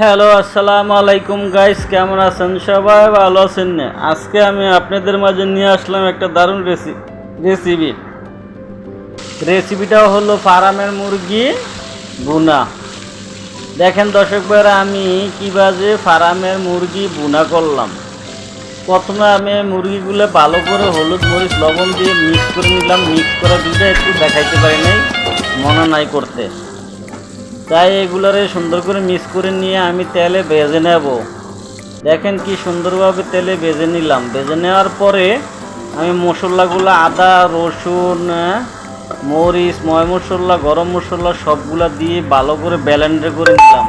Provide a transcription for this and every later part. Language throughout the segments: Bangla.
হ্যালো, আসসালামু আলাইকুম গাইস কেমন আছেন? সবাই ভালো আছেন না? আজকে আমি আপনাদের মাঝে নিয়ে আসলাম একটা দারুণ রেসি রেসিপি রেসিপিটা হলো ফার্মের মুরগি বুনা দেখেন দর্শক ভাইরা আমি কীভাবে ফার্মের মুরগি বুনা করলাম। প্রথমে আমি মুরগিগুলো ভালো করে হলুদ মরিচ, লবণ দিয়ে মিক্স করে নিলাম। মিক্স করে দিলে একটু দেখাইতে পারি নাই, মনে নাই করতে। তাই এগুলোরে সুন্দর করে মিক্স করে নিয়ে আমি তেলে ভেজে নেব। দেখেন কি সুন্দরভাবে তেলে ভেজে নিলাম। ভেজে নেওয়ার পরে আমি মশলাগুলো আদা, রসুন, মরিচ, ময় মশলা, গরম মশলা সবগুলা দিয়ে ভালো করে ব্যালেন্ডে করে নিলাম।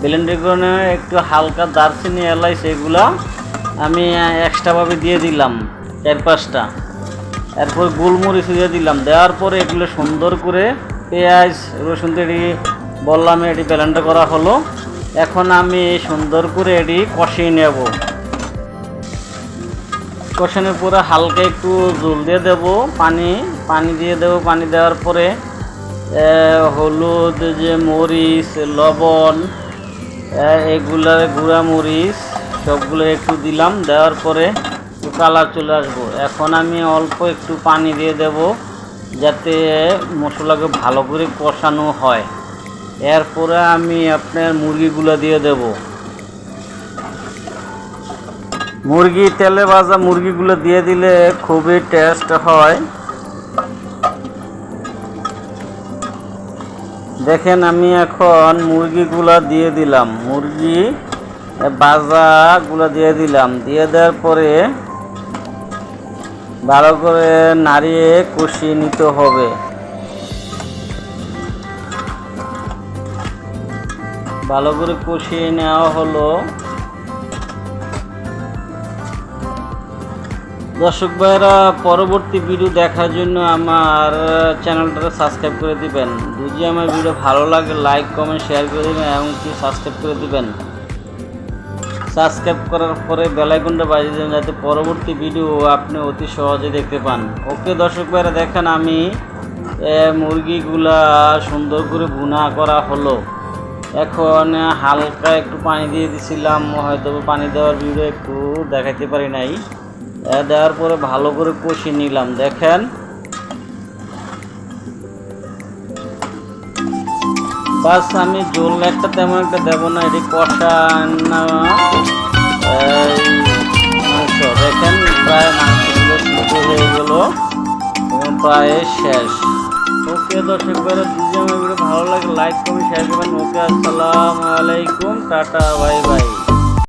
ব্যালেন্ডে করে একটু হালকা দারচিনি এলাই সেগুলা আমি এক্সট্রাভাবে দিয়ে দিলাম চার পাঁচটা। এরপর গোলমরিচ দিয়ে দিলাম। দেওয়ার পরে এগুলো সুন্দর করে পেঁয়াজ, রসুন তেড়ি বললাম এটি ব্যালেন্ডা করা হলো। এখন আমি সুন্দর করে এটি কষিয়ে নেব। কষানোর পরে হালকা একটু জল দিয়ে দেব পানি। পানি দিয়ে দেব পানি দেওয়ার পরে হলুদ যে মরিচ লবণ এ, এগুলার গুঁড়া মরিচ সবগুলো একটু দিলাম। দেওয়ার পরে কালার চলে আসব। এখন আমি অল্প একটু পানি দিয়ে দেব যাতে মশলাকে ভালো করে কষানো হয়। এরপরে আমি আপনার মুরগিগুলো দিয়ে দেব। মুরগি, তেলে ভাজা মুরগিগুলো দিয়ে দিলে খুবই টেস্ট হয়। দেখেন, আমি এখন মুরগিগুলো দিয়ে দিলাম। মুরগি ভাজাগুলো দিয়ে দিলাম। দিয়ে দেওয়ার পরে ভালো করে নাড়িয়ে কষিয়ে নিতে হবে। ভালো করে কষিয়ে নেওয়া হলো। দর্শক ভাইরা পরবর্তী ভিডিও দেখার জন্য আমার চ্যানেলটা সাবস্ক্রাইব করে দিবেন। যদি আমার ভিডিও ভালো লাগে লাইক কমেন্ট শেয়ার করে দিবেন এমনকি সাবস্ক্রাইব করে দিবেন। সাবস্ক্রাইব করার পরে বেলাইকনটা বাজিয়ে দেবেন যাতে পরবর্তী ভিডিও আপনি অতি সহজে দেখতে পান। ওকে দর্শক ভাইরা দেখেন আমি মুরগিগুলা সুন্দর করে ভুনা করা হলো। এখন হালকা একটু পানি দিয়ে দিছিলাম, হয়তো পানি দেওয়ার ভিডিও একটু দেখাতে পারি নাই। দেওয়ার পরে ভালো করে কষিয়ে নিলাম, দেখেন। বাস, আমি জল একটা তেমন একটা দেবো না, এটি কষা না। মাংস, দেখেন, প্রায় সিদ্ধ হয়ে গেল প্রায় শেষ। ওকে, দর্শক ভিডিও ভালো লাগে লাইক কমেন্ট শেয়ার করবেন। ওকে আসসালামু আলাইকুম টাটা বাই বাই।